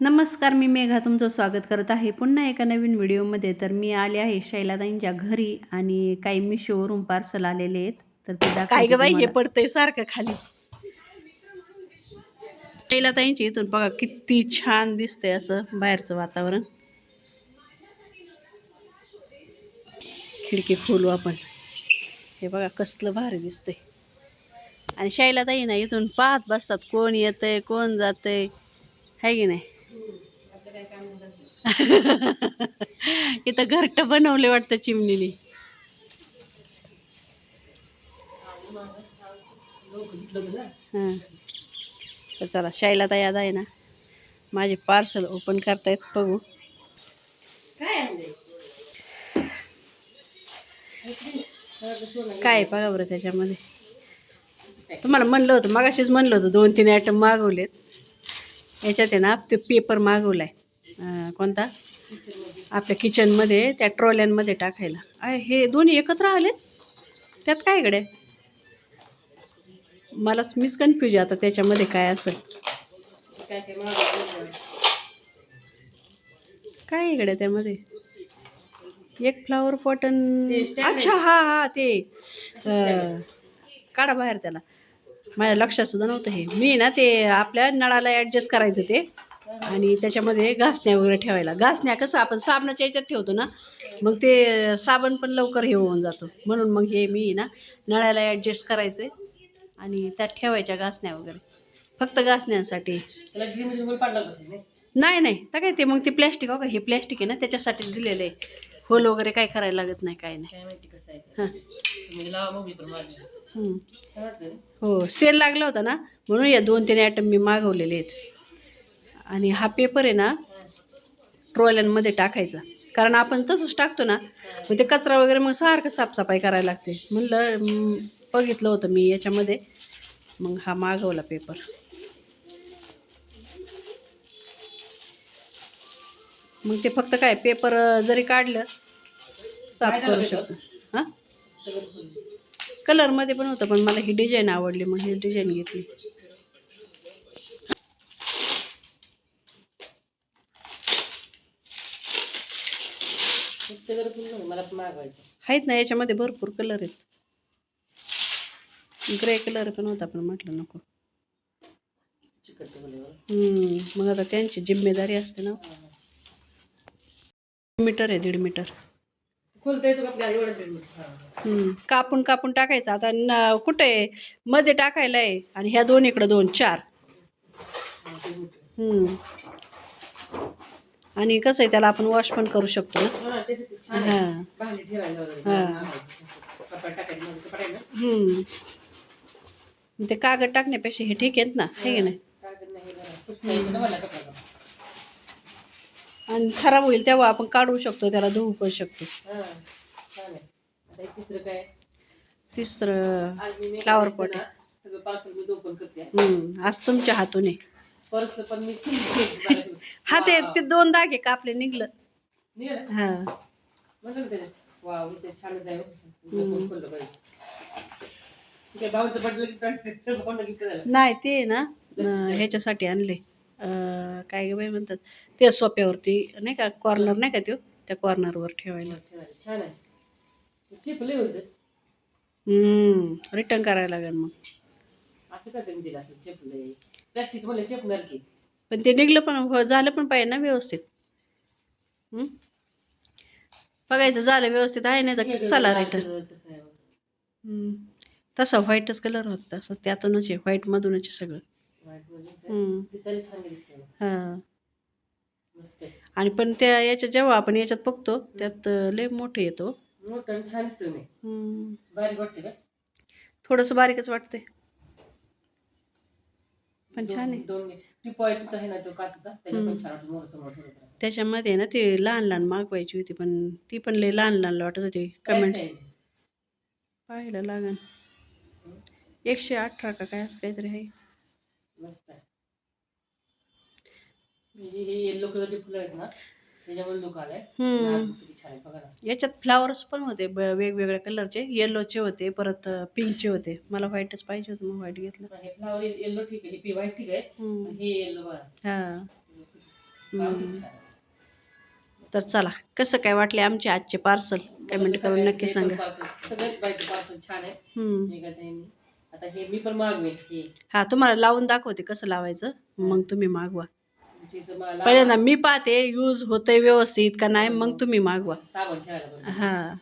नमस्कार मी मेघा तुमचं स्वागत करत आहे पुन्हा एका नवीन व्हिडिओमध्ये. तर मी आले आहे शैलाताईंच्या घरी आणि काही मिशोवरून पार्सल आलेले आहेत. तर ते काय दाखवते ग बाई हे तुम्हाला. पडतंय सारखं खाली. शैलाताईंच्या इथून बघा किती छान दिसतंय असं बाहेरचं वातावरण. खिडकी खोलू आपण. हे बघा कसलं भारी दिसतंय. आणि शैलाताई ना इथून पाहत बसतात कोण येतंय कोण जातंय. आहे की नाही? इथं घरट बनवले वाटतं चिमणीने. हां. तर चला शैलाताई आता आहे ना. माझे पार्सल ओपन करतायत बघू. काय आहे बघा बरं त्याच्यामध्ये. तुम्हाला म्हणलं होतं मगाशीच म्हणलं होतं दोन तीन आयटम मागवलेत. याच्यात आहे ना ते पेपर मागवला आहे कोणता? आपल्या किचनमध्ये त्या ट्रॉल्यांमध्ये टाकायला. अय, हे दोन्ही एकत्र आलेत? त्यात काय इकडे? मलाच मीच कन्फ्यूज आहे आता त्याच्यामध्ये काय असेल. काय इकडे त्यामध्ये? एक फ्लावर पॉटन अच्छा हा हा ते. काढा बाहेर त्याला. माझ्या लक्षात सुद्धा नव्हतं हे. मी ना ते आपल्या नळाला ॲडजस्ट करायचं ते. आणि त्याच्यामध्ये घासण्या वगैरे ठेवायला. घासण्या कसं आपण साबणाच्या याच्यात ठेवतो ना मग ते साबण पण लवकर हे होऊन जातो. म्हणून मग हे मी ना नळाला ॲडजस्ट करायचे आणि त्यात ठेवायच्या घासण्या वगैरे. फक्त घासण्यासाठी. नाही? नाही तर काय ते मग ते प्लॅस्टिक हो का? हे प्लॅस्टिक आहे ना त्याच्यासाठी दिलेलं आहे. होल वगैरे काय करायला लागत नाही काय नाही. हां. हो सेल लागला होता ना? म्हणून या दोन तीन आयटम मी मागवलेले आहेत. आणि हा पेपर आहे ना ट्रॉल्यांमध्ये टाकायचा. कारण आपण तसंच टाकतो ना मग ते कचरा वगैरे मग सारखं साफसफाई करायला लागते. म्हणलं बघितलं होतं मी याच्यामध्ये. मग हा मागवला पेपर मग ते फक्त काय पेपर जरी काढलं साफ करू शकतो. हां? कलरमध्ये पण होतं पण मला ही डिझाईन आवडली मग ही डिझाईन घेतली. आहेत ना याच्यामध्ये भरपूर कलर आहेत. ग्रे कलर पण होता पण म्हटलं नको. हम्म, मग आता त्यांची जिम्मेदारी असते ना. मीटर आहे दीड मीटर. हम्म, कापून कापून टाकायचं. आता न कुठे मध्ये टाकायला आहे. आणि ह्या दोन इकडं दोन चार हम्म. आणि कसं आहे त्याला आपण वॉश पण करू शकतो ना. हां हां. हम्म. ते कागद टाकण्यापेक्षा हे ठीक आहेत ना हे की नाही आणि खराब होईल तेव्हा आपण काढू शकतो त्याला धुवू पण शकतो. तिसरं फ्लावर पॉट आहे. आज तुमच्या हातून आहे. पर्स पण मी हा ते ते दोन दागे कापले निघलं. निघालं? हा. म्हणलं ना त्याने वाव ते छानच आहे जपून खोललं पाहिजे. ते भाऊचं पडलं कोणाला गिफ्ट करायला नाही ते ना अं, ह्याच्यासाठी आणले. अं, काय ग बाई म्हणतात ते सोप्यावरती नाही का कॉर्नर नाही का तो त्या कॉर्नरवर ठेवायला. ठेवायला. छान आहे. चिपले होतं. रिटर्न करायला लागेल मग. असं का त्यांनी दिलं असं चिपले प्लॅस्टिक म्हणलं चिपणार की. पण ते निघलं पण हो- झालं पण पाहिजे ना व्यवस्थित. हम्म? बघायचं झालं व्यवस्थित आहे नाही तर चला रिटर्न. तसा व्हाईटच कलर होता तसं. त्यातूनच आहे व्हाईटमधूनच आहे सगळं. हां. आणि पण त्या याच्यात जेव्हा आपण याच्यात बघतो त्यात लय मोठं येतो वाटते का? थोडंसं बारीकच वाटतंय. पण छान आहे. दोन टी पॉईंटचा आहे ना तो काचचा त्याच्या पण छान वाटतं मोठं समोर ठेवलं तर. त्याच्यामध्ये ना ते लहान लहान मागवायची होती पण ती पण लय लहान लहान वाटत होती. कमेंट? पाहायला लागन. एकशे अठरा का काय असं काहीतरी आहे. मस्त आहे. म्हणजे हे येल्लो कलरचे फुलं आहेत ना त्याच्यामुळे लोक आलाय. हम्म. नाजूक किती छान आहे बघा ना. याच्यात फ्लावर्स पण होते ब- वेगवेगळ्या कलरचे येलोचे होते परत पिंकचे होते. मला व्हाईटच पाहिजे होतं मग व्हाईट घेतलं. हे फ्लावर येल्लो ठीक आहे हे व्हाईट ठीक आहे हम्म. पण हे येल्लो बघा हा. हम्म. तर चला कसं काय वाटले आमचे आजचे पार्सल कमेंट करून नक्की सांगा. सगळ्यात बाईचं पार्सल छान आहे. हम्म. मेघाताईंनी आता हे मी पण मागवेल हे. हा तुम्हाला लावून दाखवते कसं लावायचं. मग तुम्ही मागवा. पहिल्यांदा मी पाहते यूज होतंय व्यवस्थित का नाही मग तुम्ही मागवा. साबण ठेवायला बरं हा.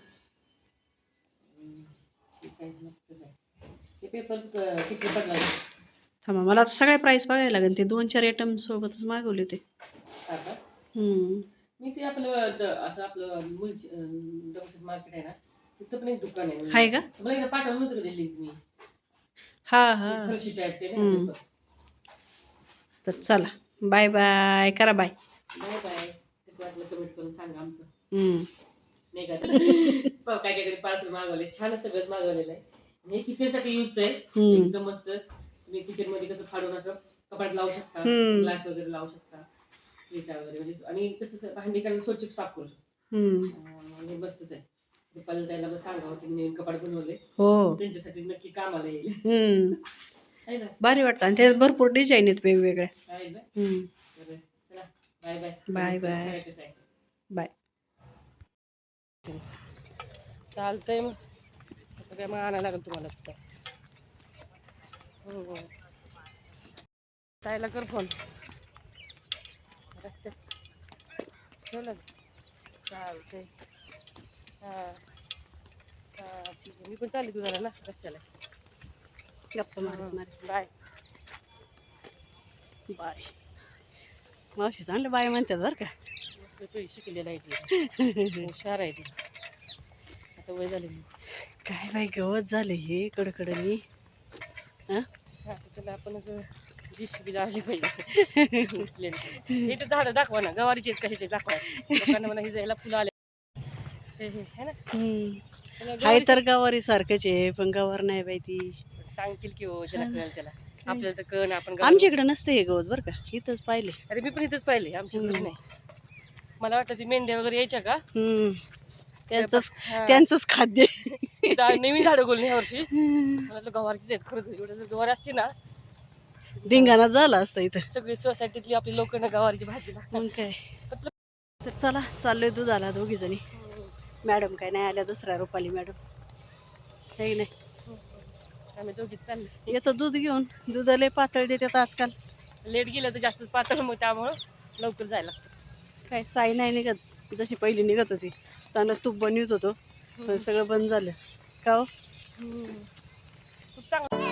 हे पेपर किती पडला? थांबा मला आता सगळ्या प्राईस बघायला लागेल. ते दोन चार आयटम सोबतच मागवले होते. मी ते आपलं द- असं आपलं मुलची दगडूशेठ मार्केट आहे ना तिथं पण एक दुकान आहे. आहे का? तुम्हाला एकदा पाठवलं नव्हतं का लिंक मी? हा हा. टाईप ते तर चला. बाय बाय करा बाय. Bye bye. कसं वाटलं कमेंट करून सांगा आमचं. हम्म. नाही का? पाव काय काहीतरी पार्सल मागवले. छान सगळंच मागवलेलं आहे. आणि हे किचनसाठी यूज आहे. हम्म. एकदम मस्त. तुम्ही किचनमध्ये कसं फाडून असं कपाट लावू शकता. हम्म. ग्लास वगैरे लावू शकता. प्लेटा वगैरे म्हणजे आणि कसं असं भांडी काढून स्वच्छ साफ करू शकता. हम्म. अं, मस्तच आहे. रुपाली बस सांगा होते नवीन कपाट बनवले. हो. त्यांच्यासाठी नक्की कामाला येईल. हम्म. भारी वाटतं. आणि त्यात भरपूर डिझाईन आहेत वेगवेगळ्या. Bye bye. बाय चालतंय मग. काय मग आणायला लागेल तुम्हाला. हो हो. ताईला कर फोन ठेवलं का? चालतंय. हां. हां ठीक आहे. मी पण चालली तुझ्याला ना रस्त्याला. गप्पा मारत मारत बाय. बाय. मावशी चांगलं बाय म्हणतात बरं का. तू शिकलेला आहे हुशार आहे ती. आता वय झाली काय बाई गवत झालं हे कडकडनी हा? त्याला आपण जीसीबी लावली पाहिजे. झाडं दाखवा ना गवारीचे कशाचे दाखवा. लोकांना म्हणा हिजायला फुलं आले. हे हे है गवारी तर गवारी सारखंच आहे पण गवार नाही बाई ती. सांगतील की हो ज्याला कळेल त्याला. आपल्याला तर कळ आपण गवारी- आमच्या इकडे नसते हे गवत बरं का. इथंच पाहिले. अरे मी पण इथंच पाहिले आमच्याकडे नाही. मला वाटतं ती मेंढ्या वगैरे यायच्या का? हम्म. त्यांचंच हा. त्यांचंच खाद्य नवीन झाडं गोलली यावर्षी मला वाटलं गवारीचीच आहेत खरंच एवढं जर गवारी असते ना धिंगाणा झाला असता इथं. सगळी सोसायटीतली आपली लोक ना गवारीची भाजी लागतात मग काय? तर चला चाललोय दुधाला दोघी जणी मॅडम काय नाही आल्या दुसऱ्या रुपाली मॅडम. काही नाही. आम्ही दोघीच चालले. येतं दूध घेऊन दूध लय पातळ देतात आजकाल. लेट गेलं तर जास्तच पातळ मग त्यामुळं लवकर जायला लागतं. काय साई नाही निघत. जशी पहिली निघत होती. चांगलं तूप बनवत होतो. पण सगळं बंद झालं. का हो? खूप चांगलं.